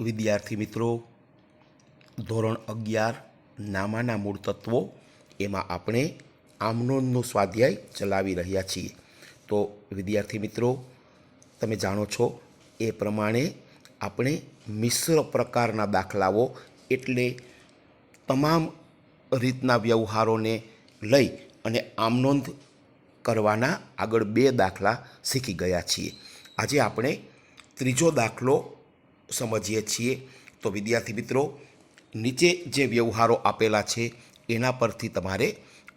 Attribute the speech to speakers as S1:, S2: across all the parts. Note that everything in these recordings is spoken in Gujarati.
S1: વિદ્યાર્થી મિત્રો, ધોરણ અગિયાર, નામાના મૂળ તત્વો, એમાં આપણે આમનોનનો સ્વાધ્યાય ચલાવી રહ્યા છીએ. તો વિદ્યાર્થી મિત્રો, તમે જાણો છો, એ પ્રમાણે આપણે મિશ્ર પ્રકારના દાખલાઓ એટલે તમામ રીતના વ્યવહારોને લઈ અને આમનોંધ કરવાના આગળ બે દાખલા શીખી ગયા છીએ. આજે આપણે ત્રીજો દાખલો સમજીએ છીએ. તો વિદ્યાર્થી મિત્રો, નીચે જે વ્યવહારો આપેલા છે, એના પરથી તમારે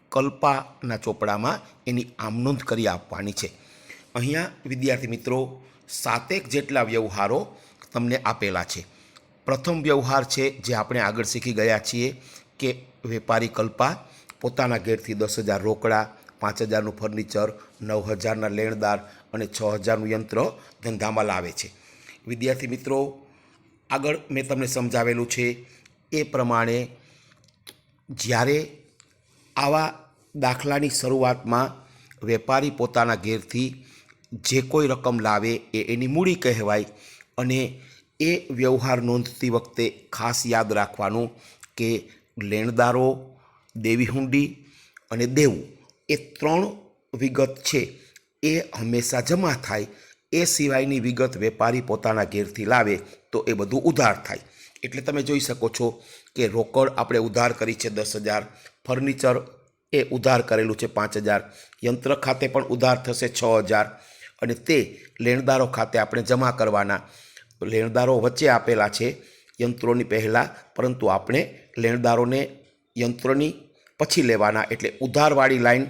S1: કલ્પાના ચોપડામાં એની આમનોંધ કરી આપવાની છે. અહીંયા વિદ્યાર્થી મિત્રો, સાતેક જેટલા વ્યવહારો તમને આપેલા છે. પ્રથમ વ્યવહાર છે, જે આપણે આગળ શીખી ગયા છીએ કે વેપારી કલ્પા પોતાના ઘેરથી દસ હજાર રોકડા, પાંચ હજારનું ફર્નિચર, નવ હજારના લેણદાર અને છ હજારનું યંત્ર ધંધામાં લાવે છે. વિદ્યાર્થી મિત્રો, આગળ મેં તમને સમજાવેલું છે. એ પ્રમાણે જ્યારે આવા દાખલાની શરૂઆતમાં વેપારી પોતાના ઘેરથી જે કોઈ રકમ લાવે એ એની મૂડી કહેવાય અને એ વ્યવહાર નોંધતી વખતે ખાસ યાદ રાખવાનું કે લેણદારો, દેવી હુંડી અને દેવું એ ત્રણ વિગત છે. એ હંમેશા જમા થાય એ સિવાયની વિગત વેપારી પોતાના ઘેરથી લાવે તો એ બધું ઉધાર થાય. એટલે તમે જોઈ શકો છો કે રોકડ આપણે ઉધાર કરી છે દસ હજાર, ફર્નિચર એ ઉધાર કરેલું છે પાંચ હજાર, યંત્ર ખાતે પણ ઉધાર થશે છ હજાર અને તે લેણદારો ખાતે આપણે જમા કરવાના. લેણદારો વચ્ચે આપેલા છે યંત્રોની પહેલાં, પરંતુ આપણે લેણદારોને યંત્રની પછી લેવાના. એટલે ઉધારવાળી લાઈન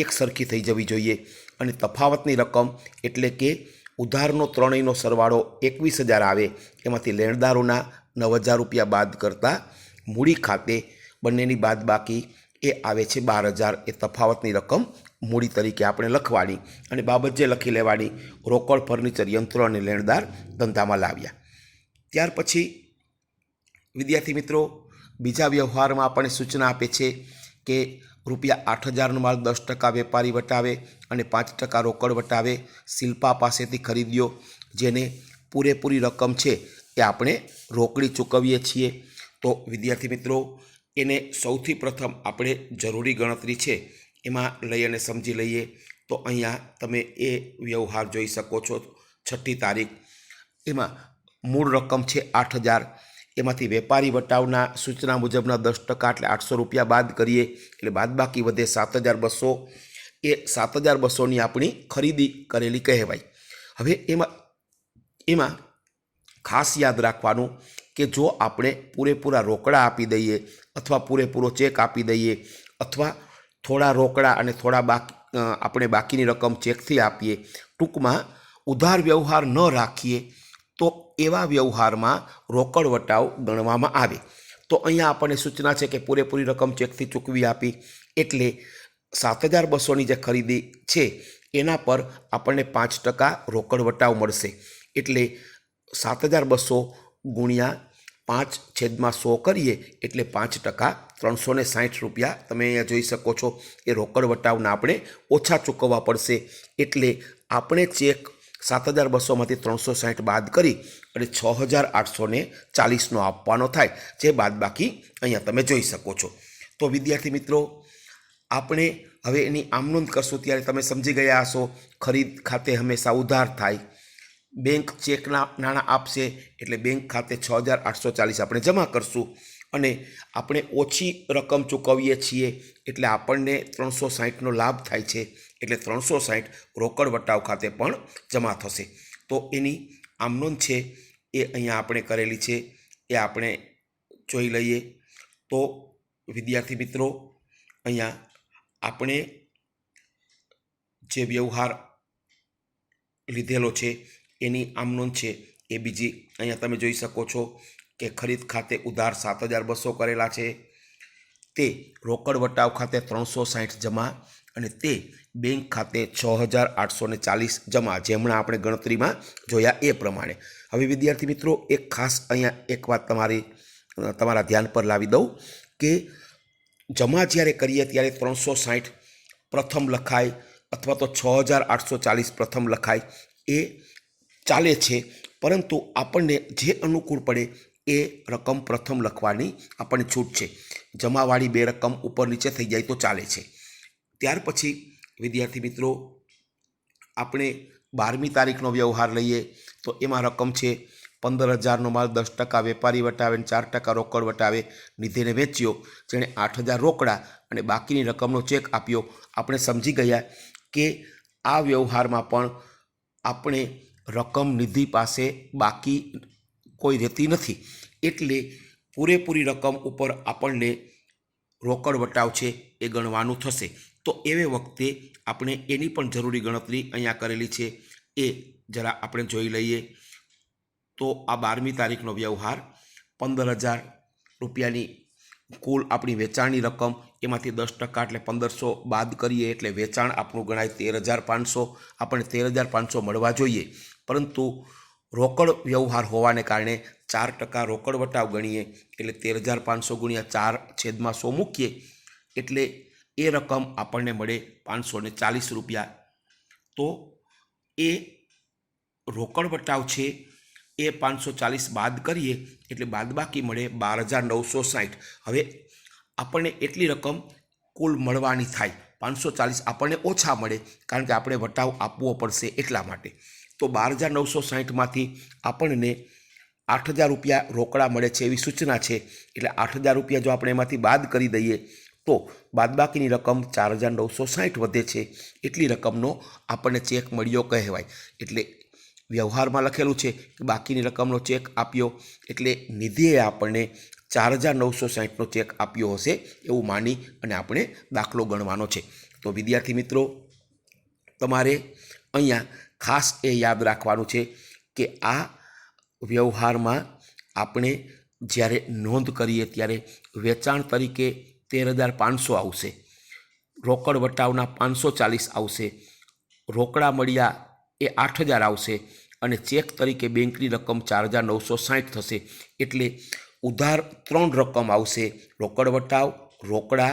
S1: એક સરખી થઈ જવી જોઈએ અને તફાવતની રકમ એટલે કે ઉધારનો ત્રણેયનો સરવાળો એકવીસ હજાર આવે, એમાંથી લેણદારોના નવ હજાર રૂપિયા બાદ કરતાં મૂડી ખાતે બંનેની બાદ બાકી એ આવે છે બાર હજાર. એ તફાવતની રકમ મૂડી તરીકે આપણે લખવાની અને બાબત જે લખી લેવાની રોકડ, ફર્નિચર, યંત્ર અને લેણદાર ધંધામાં લાવ્યા. ત્યાર પછી વિદ્યાર્થી મિત્રો, બીજા વ્યવહારમાં આપણને સૂચના આપે છે કે રૂપિયા આઠ હજારનો માલ દસ ટકા વેપારી વટાવે અને પાંચ ટકા રોકડ વટાવે શિલ્પા પાસેથી ખરીદ્યો, જેને પૂરેપૂરી રકમ છે એ આપણે રોકડી ચૂકવીએ છીએ. તો વિદ્યાર્થી મિત્રો, એને સૌથી પ્રથમ આપણે જરૂરી ગણતરી છે એમાં લઈ અને સમજી લઈએ. તો અહીંયા તમે એ વ્યવહાર જોઈ શકો છો, છઠ્ઠી તારીખ. એમાં મૂળ રકમ છે આઠ હજાર. એમાંથી વેપારી વટાવના સૂચના મુજબના દસ ટકા એટલે આઠસો રૂપિયા બાદ કરીએ એટલે બાદબાકી વધે સાત હજાર બસો. એ સાત હજાર બસોની આપણી ખરીદી કરેલી કહેવાય. હવે એમાં એમાં ખાસ યાદ રાખવાનું કે જો આપણે પૂરેપૂરા રોકડા આપી દઈએ અથવા પૂરેપૂરો ચેક આપી દઈએ અથવા થોડા રોકડા અને થોડા બાકી આપણે બાકીની રકમ ચેકથી આપીએ, ટૂંકમાં ઉધાર વ્યવહાર ન રાખીએ તો એવા વ્યવહારમાં રોકડ વટાવ ગણવામાં આવે. તો અહીંયા આપણને સૂચના છે કે પૂરેપૂરી રકમ ચેકથી ચૂકવી આપી એટલે સાત હજાર બસોની જે ખરીદી છે, એના પર આપણને પાંચ ટકા રોકડ વટાવ મળશે. એટલે સાત હજાર બસો ગુણ્યા પાંચ છેદમાં સો કરીએ એટલે પાંચ ટકા ત્રણસો ને સાહીઠ રૂપિયા તમે અહીંયા જોઈ શકો છો એ રોકડ વટાવના આપણે ઓછા ચૂકવવા પડશે. એટલે આપણે ચેક સાત હજાર બસોમાંથી ત્રણસો સાહીઠ બાદ કરી અને છ હજાર આઠસો ચાલીસનો આપવાનો થાય, જે બાદ બાકી અહીંયા તમે જોઈ શકો છો. તો વિદ્યાર્થી મિત્રો, આપણે હવે એની આમનોંધ કરશું ત્યારે તમે સમજી ગયા હશો, ખરીદ ખાતે હંમેશા ઉધાર થાય, બેંક ચેકના નાણાં આપશે, એટલે બેંક ખાતે છ હજાર આઠસો ચાલીસ આપણે જમા કરશું. અને આપણે ઓછી રકમ ચૂકવીએ છીએ, એટલે આપણને ત્રણસો સાહીઠનો લાભ થાય છે, એટલે ત્રણસો સાહીઠ રોકડ વટાવ ખાતે પણ જમા થશે. તો એની આમનોંધ છે, એ અહીંયા આપણે કરેલી છે, એ આપણે જોઈ લઈએ. તો વિદ્યાર્થી મિત્રો, અહીંયા આપણે જે વ્યવહાર લીધેલો છે, એની આમનોન છે. એ બીજી અહીંયા તમે જોઈ શકો છો કે ખરીદ ખાતે ઉધાર સાત હજાર બસો કરેલા છે. તે રોકડ વટાવ ખાતે ત્રણસો સાહીઠ જમા અને તે બેંક ખાતે છ હજાર આઠસો ને ચાલીસ જમા, જેમણે આપણે ગણતરીમાં જોયા એ પ્રમાણે. હવે વિદ્યાર્થી મિત્રો, એક ખાસ અહીંયા એક વાત તમારી તમારા ધ્યાન પર લાવી દઉં કે જમા જ્યારે કરીએ ત્યારે ત્રણસો સાઠ પ્રથમ લખાય અથવા તો છ હજાર આઠસો ચાલીસ પ્રથમ લખાય એ ચાલે છે. પરંતુ આપણને જે અનુકૂળ પડે એ રકમ પ્રથમ લખવાની આપણને છૂટ છે. જમાવાળી બે રકમ ઉપર નીચે થઈ જાય તો ચાલે છે. ત્યાર પછી વિદ્યાર્થી મિત્રો, આપણે બારમી તારીખનો વ્યવહાર લઈએ તો એમાં રકમ છે પંદર હજારનો માલ, દસ ટકા વેપારી વટાવે અને ચાર ટકા રોકડ વટાવે, નિધિને વેચ્યો, જેણે આઠ હજાર રોકડા અને બાકીની રકમનો ચેક આપ્યો. આપણે સમજી ગયા કે આ વ્યવહારમાં પણ આપણે રકમ નિધિ પાસે બાકી કોઈ રહેતી નથી. એટલે પૂરેપૂરી રકમ ઉપર આપણને રોકડ વટાવ છે એ ગણવાનું થશે. તો એવે વખતે આપણે એની પણ જરૂરી ગણતરી અહીંયા કરેલી છે. એ જરા આપણે જોઈ લઈએ. તો આ બારમી તારીખનો વ્યવહાર, પંદર હજાર રૂપિયાની કુલ આપણી વેચાણની રકમ, એમાંથી દસ ટકા એટલે પંદરસો બાદ કરીએ એટલે વેચાણ આપણું ગણાય તેર હજાર પાંચસો. આપણને તેર હજાર પાંચસો મળવા જોઈએ. પરંતુ રોકડ વ્યવહાર હોવાને કારણે ચાર ટકા રોકડ વટાવ ગણીએ એટલે તેર હજાર પાંચસો ગુણ્યા ચાર છેદમાં સો મૂકીએ એટલે એ રકમ આપણને મળે પાંચસો ને ચાલીસ રૂપિયા. તો એ રોકડ વટાવ છે એ પાંચસો ચાલીસ બાદ કરીએ એટલે બાદબાકી મળે બાર હજાર નવસો સાઠ હવે આપણને એટલી રકમ કુલ મળવાની થાય. પાંચસો ચાલીસ આપણને ઓછા મળે કારણ કે આપણે વટાવ આપવો પડશે એટલા માટે. તો બાર હજાર નવસો સાહીઠમાંથી આપણને આઠ હજાર રૂપિયા રોકડા મળે છે એવી સૂચના છે. એટલે આઠ હજાર રૂપિયા જો આપણે એમાંથી બાદ કરી દઈએ, તો બાદબાકીની રકમ ચાર હજાર નવસો સાહીઠ વધે છે. એટલી રકમનો આપણને ચેક મળ્યો કહેવાય. એટલે વ્યવહારમાં લખેલું છે કે બાકીની રકમનો ચેક આપ્યો, એટલે નિધિએ આપણને ચાર હજાર નવસો સાહીઠનો ચેક આપ્યો હશે એવું માની અને આપણે દાખલો ગણવાનો છે. તો વિદ્યાર્થી મિત્રો, તમારે અહીંયા ખાસ એ યાદ રાખવાનું છે કે આ વ્યવહારમાં આપણે જ્યારે નોંધ કરીએ ત્યારે વેચાણ તરીકે તેર હજાર પાંચસો આવશે, રોકડ વટાવના પાંચસો ચાલીસ આવશે, રોકડા મળ્યા એ આઠ હજાર આવશે અને ચેક તરીકે બેંકની રકમ ચાર હજાર નવસો સાઠ થશે. એટલે ઉધાર ત્રણ રકમ આવશે, રોકડ વટાવ, રોકડા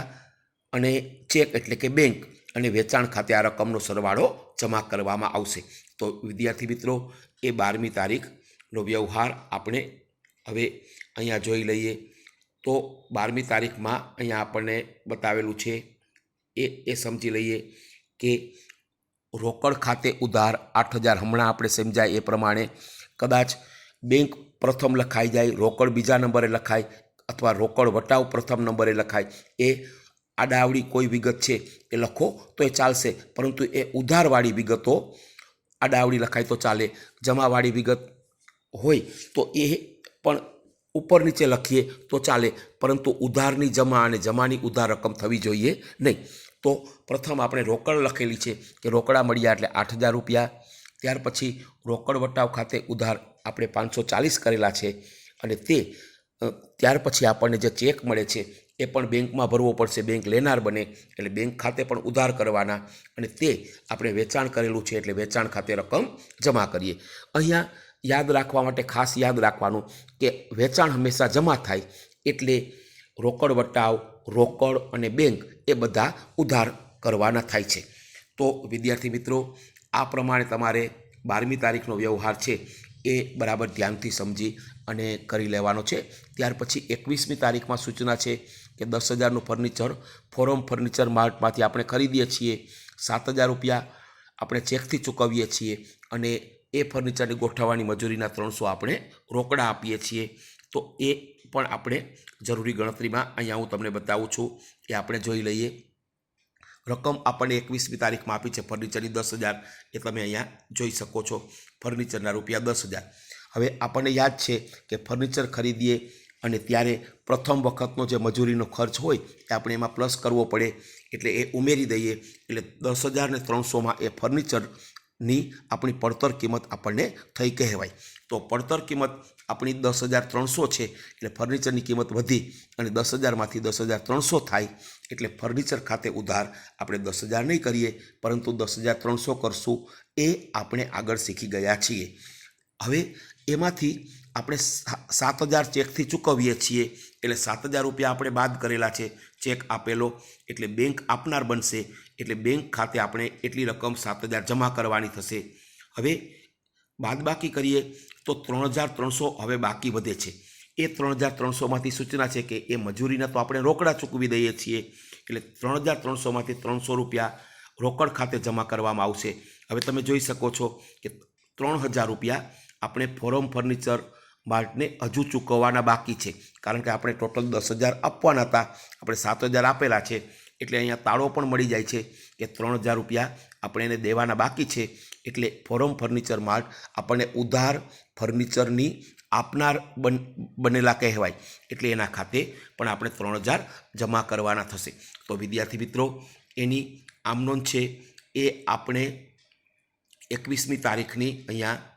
S1: અને ચેક એટલે કે બેંક અને વેચાણ ખાતે આ રકમનો સરવાળો જમા કરવામાં આવશે. તો વિદ્યાર્થી મિત્રો, એ બારમી તારીખનો વ્યવહાર આપણે હવે અહીંયા જોઈ લઈએ. તો બારમી તારીખમાં અહીંયા આપણને બતાવેલું છે, એ એ સમજી લઈએ કે રોકડ ખાતે ઉધાર આઠ હજાર હમણાં આપણે સમજાય એ પ્રમાણે કદાચ બેંક પ્રથમ લખાઈ જાય, રોકડ બીજા નંબરે લખાય અથવા રોકડ વટાવ પ્રથમ નંબરે લખાય. એ આડાવડી કોઈ વિગત છે એ લખો તો એ ચાલશે. પરંતુ એ ઉધારવાળી વિગતો આડાવડી લખાય તો ચાલે, જમાવાળી વિગત હોય તો એ પણ ઉપર નીચે લખીએ તો ચાલે, પરંતુ ઉધારની જમા અને જમાની ઉધાર રકમ થવી જોઈએ નહીં. તો પ્રથમ આપણે રોકડ લખેલી છે કે રોકડા મળ્યા એટલે આઠ હજાર રૂપિયા, ત્યાર પછી રોકડ વટાવ ખાતે ઉધાર આપણે પાંચસો ચાલીસ કરેલા છે અને તે ત્યાર પછી આપણને જે ચેક મળે છે એ પણ બેંકમાં ભરવો પડશે, બેંક લેનાર બને એટલે બેંક ખાતે પણ ઉધાર કરવાના અને તે આપણે વેચાણ કરેલું છે એટલે વેચાણ ખાતે રકમ જમા કરીએ. અહીંયા યાદ રાખવા માટે ખાસ યાદ રાખવાનું કે વેચાણ હંમેશા જમા થાય એટલે રોકડ વટાવ, રોકડ અને બેંક એ બધા ઉધાર કરવાના થાય છે. તો વિદ્યાર્થી મિત્રો, આ પ્રમાણે તમારે બારમી તારીખનો વ્યવહાર છે એ બરાબર ધ્યાનથી સમજી અને કરી લેવાનો છે. ત્યાર પછી એકવીસમી તારીખમાં સૂચના છે કે દસ હજારનું ફર્નિચર ફોરમ ફર્નિચર માર્ટમાંથી આપણે ખરીદીએ છીએ. સાત હજાર રૂપિયા આપણે ચેકથી ચૂકવીએ છીએ અને એ ફર્નિચરની ગોઠવવાની મજૂરીના ત્રણસો આપણે રોકડા આપીએ છીએ. તો એ પણ આપણે જરૂરી ગણતરીમાં અહીંયા હું તમને બતાવું છું. એ આપણે જોઈ લઈએ. રકમ આપણને એકવીસમી તારીખમાં આપી છે ફર્નિચરની દસ હજાર. એ તમે અહીંયા જોઈ શકો છો. ફર્નિચરના રૂપિયા દસ હજાર. હવે આપણને યાદ છે કે ફર્નિચર ખરીદીએ અને ત્યારે પ્રથમ વખતનો જે મજૂરીનો ખર્ચ હોય એ આપણે એમાં પ્લસ કરવો પડે. એટલે એ ઉમેરી દઈએ. એટલે દસ હજાર ને ત્રણસોમાં એ ફર્નિચરની આપણી પડતર કિંમત આપણને થઈ કહેવાય. તો પડતર કિંમત આપણી દસ હજાર ત્રણસો છે. એટલે ફર્નિચરની કિંમત વધી અને દસ હજારમાંથી દસ હજાર ત્રણસો થાય. એટલે ફર્નિચર ખાતે ઉધાર આપણે દસ હજાર નહીં કરીએ, પરંતુ દસ હજાર ત્રણસો કરશું. એ આપણે આગળ શીખી ગયા છીએ. હવે એમાંથી આપણે સાત હજાર ચેકથી ચૂકવીએ છીએ, એટલે સાત હજાર રૂપિયા આપણે બાદ કરેલા છે, ચેક આપેલો, એટલે બેંક આપનાર બનશે, એટલે બેંક ખાતે આપણે એટલી રકમ સાત હજાર જમા કરવાની થશે. હવે બાદબાકી કરીએ, તો ત્રણ હજાર ત્રણસો હવે બાકી વધે છે. એ ત્રણ હજાર ત્રણસોમાંથી સૂચના છે કે એ મજૂરીના તો આપણે રોકડા ચૂકવી દઈએ છીએ, એટલે ત્રણ હજાર ત્રણસોમાંથી ત્રણસો રૂપિયા રોકડ ખાતે જમા કરવામાં આવશે. હવે તમે જોઈ શકો છો કે ત્રણ હજાર રૂપિયા આપણે ફોરમ ફર્નિચર માર્ટને હજુ ચૂકવવાના બાકી છે. કારણ કે આપણે ટોટલ દસ હજાર આપવાના હતા. આપણે સાત હજાર આપેલા છે. એટલે અહીંયા તાળો પણ મળી જાય છે કે ત્રણ હજાર રૂપિયા આપણે એને દેવાના બાકી છે. એટલે ફોરમ ફર્નિચર માર્ટ આપણને ઉધાર ફર્નિચરની આપનાર બન, બનેલા કહેવાય. એટલે એના ખાતે પણ આપણે ત્રણ હજાર જમા કરવાના થશે. તો વિદ્યાર્થી મિત્રો, એની આમનોંધ છે એ આપણે એકવીસમી તારીખની અહીંયા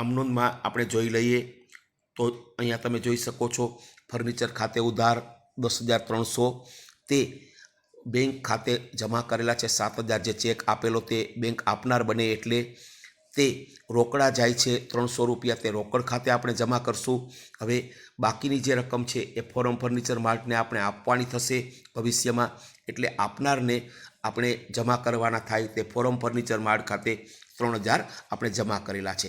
S1: આમનોંધમાં આપણે જોઈ લઈએ તો અહીંયા તમે જોઈ શકો છો ફર્નિચર ખાતે ઉધાર દસ હજાર ત્રણસો. તે બેંક ખાતે જમા કરેલા છે, સાત હજાર જે ચેક આપેલો તે બેંક આપનાર બને એટલે તે રોકડા જાય છે, ત્રણસો રૂપિયા તે રોકડ ખાતે આપણે જમા કરશું. હવે બાકીની જે રકમ છે એ ફોરમ ફર્નિચર માર્ટને આપણે આપવાની થશે ભવિષ્યમાં, એટલે આપનારને આપણે જમા કરવાના થાય તે ફોરમ ફર્નિચર માર્ટ ખાતે ત્રણ હજાર આપણે જમા કરેલા છે.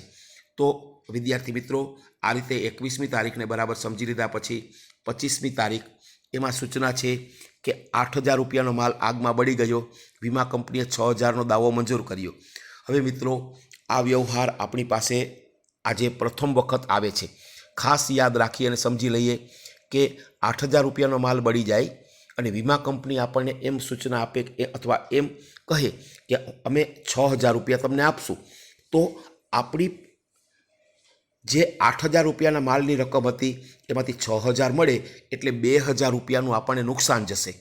S1: તો વિદ્યાર્થી મિત્રો, આ રીતે એકવીસમી તારીખને બરાબર સમજી લીધા પછી પચીસમી તારીખ એમાં સૂચના છે કે આઠ હજાર રૂપિયાનો માલ આગમાં બળી ગયો. વીમા કંપનીએ છ હજારનો દાવો મંજૂર કર્યો. હવે મિત્રો, આ વ્યવહાર આપણી પાસે આજે પ્રથમ વખત આવે છે. ખાસ યાદ રાખી અને સમજી લઈએ કે આઠ હજાર રૂપિયાનો માલ બળી જાય અને વીમા કંપની આપણને એમ સૂચના આપે કે અથવા એમ કહે કે અમે છ હજાર રૂપિયા તમને આપશું. તો આપણી જે આઠ હજાર રૂપિયાના માલની રકમ હતી, એમાંથી છ હજાર મળે એટલે બે હજાર રૂપિયાનું આપણને નુકસાન જશે.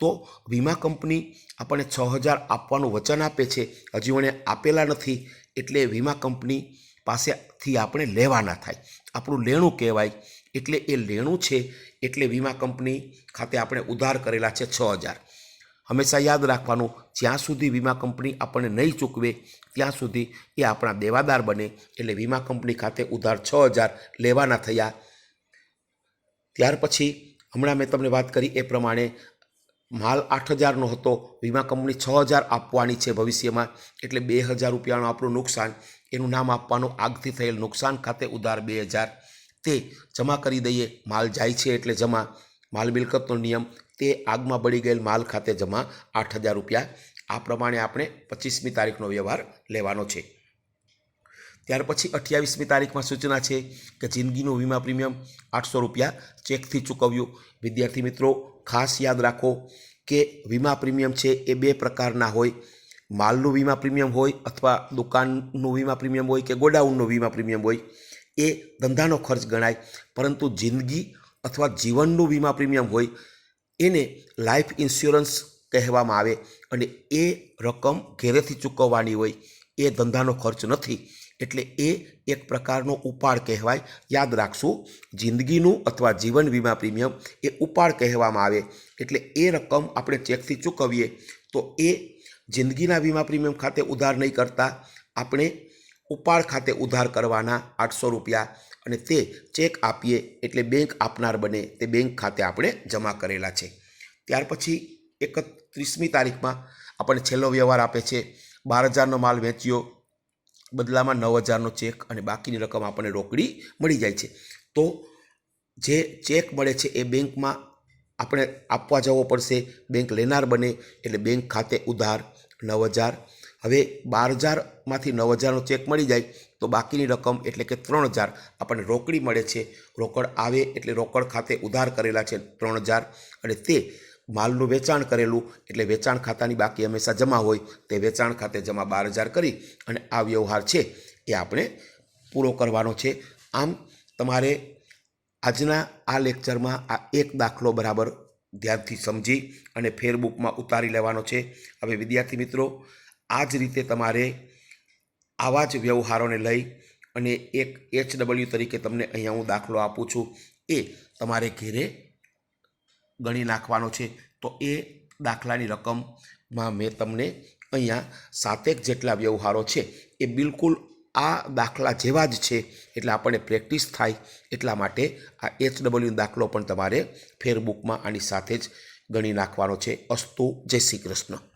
S1: તો વીમા કંપની આપણને છ હજાર આપવાનું વચન આપે છે. હજી એણે આપેલા નથી, એટલે વીમા કંપની પાસેથી આપણે લેવાના થાય. આપણું લેણું કહેવાય, એટલે એ લેણું છે, એટલે વીમા કંપની ખાતે આપણે ઉધાર કરેલા છે છ હજાર. હંમેશા યાદ રાખવાનું, જ્યાં સુધી વીમા કંપની આપણને નહીં ચૂકવે, ત્યાં સુધી એ આપણા દેવાદાર બને. એટલે વીમા કંપની ખાતે ઉધાર છ હજાર લેવાના થયા. ત્યાર પછી, હમણાં મેં તમને વાત કરી એ પ્રમાણે, માલ આઠ હજારનો હતો, વીમા કંપની છ હજાર આપવાની છે ભવિષ્યમાં. એટલે બે હજાર રૂપિયાનું આપણું નુકસાન, એનું નામ આપવાનું આગથી થયેલ નુકસાન ખાતે ઉધાર બે હજાર. તે જમા કરી દઈએ, માલ જાય છે એટલે જમા. માલ મિલકતનો નિયમ તે આગમાં બળી ગયેલ માલ ખાતે જમા આઠ હજાર રૂપિયા. આ પ્રમાણે આપણે પચીસમી તારીખનો વ્યવહાર લેવાનો છે. ત્યાર પછી અઠ્યાવીસમી તારીખમાં સૂચના છે કે જિંદગીનું વીમા પ્રીમિયમ આઠસો રૂપિયા ચેકથી ચૂકવ્યું. વિદ્યાર્થી મિત્રો, ખાસ યાદ રાખો કે વીમા પ્રીમિયમ છે એ બે પ્રકારના હોય. માલનું વીમા પ્રીમિયમ હોય અથવા દુકાનનું વીમા પ્રીમિયમ હોય કે ગોડાઉનનું વીમા પ્રીમિયમ હોય, એ ધંધાનો ખર્ચ ગણાય. પરંતુ જિંદગી અથવા જીવનનું વીમા પ્રીમિયમ હોય એને લાઈફ ઇન્સ્યોરન્સ કહેવામાં આવે અને એ રકમ ઘેરેથી ચૂકવવાની હોય, એ ધંધાનો ખર્ચ નથી. એટલે એ એક પ્રકારનો ઉપાડ કહેવાય. યાદ રાખશું, જિંદગીનું અથવા જીવન વીમા પ્રીમિયમ એ ઉપાડ કહેવામાં આવે. એટલે એ રકમ આપણે ચેકથી ચૂકવીએ તો એ જિંદગીના વીમા પ્રીમિયમ ખાતે ઉધાર નહીં કરતા, આપણે ઉપાડ ખાતે ઉધાર કરવાના આઠસો રૂપિયા અને તે ચેક આપીએ એટલે બેંક આપનાર બને તે બેંક ખાતે આપણે જમા કરેલા છે. ત્યાર પછી એકત્રીસમી તારીખમાં આપણને છેલ્લો વ્યવહાર આપે છે. બાર હજારનો માલ વેચ્યો, બદલામાં નવ હજારનો ચેક અને બાકીની રકમ આપણને રોકડી મળી જાય છે. તો જે ચેક મળે છે એ બેંકમાં આપણે આપવા જવો પડશે, બેંક લેનાર બને એટલે બેંક ખાતે ઉધાર નવ હજાર. હવે બાર હજારમાંથી નવ હજારનો ચેક મળી જાય તો બાકીની રકમ એટલે કે ત્રણ હજાર આપણને રોકડી મળે છે. રોકડ આવે એટલે રોકડ ખાતે ઉધાર કરેલા છે ત્રણ હજાર અને તે માલનું વેચાણ કરેલું એટલે વેચાણ ખાતાની બાકી હંમેશા જમા હોય તે વેચાણ ખાતે જમા બાર હજાર કરી અને આ વ્યવહાર છે એ આપણે પૂરો કરવાનો છે. આમ તમારે આજના આ લેક્ચરમાં આ એક દાખલો બરાબર ધ્યાનથી સમજી અને ફેરબુકમાં ઉતારી લેવાનો છે. હવે વિદ્યાર્થી મિત્રો, આ જ રીતે તમારે આવા જ વ્યવહારોને લઈ અને એક એચ ડબલ્યુ તરીકે તમને અહીંયા હું દાખલો આપું છું. એ તમારે ઘેરે ગણી નાખવાનો છે. તો એ દાખલાની રકમમાં મેં તમને અહીંયા સાતેક જેટલા વ્યવહારો છે. એ બિલકુલ આ દાખલા જેવા જ છે. એટલે આપણને પ્રેક્ટિસ થાય. એટલા માટે આ એચ ડબલ્યુ દાખલો પણ તમારે ફેરબુકમાં આની સાથે જ ગણી નાખવાનો છે. અસ્તુ, જય શ્રી કૃષ્ણ.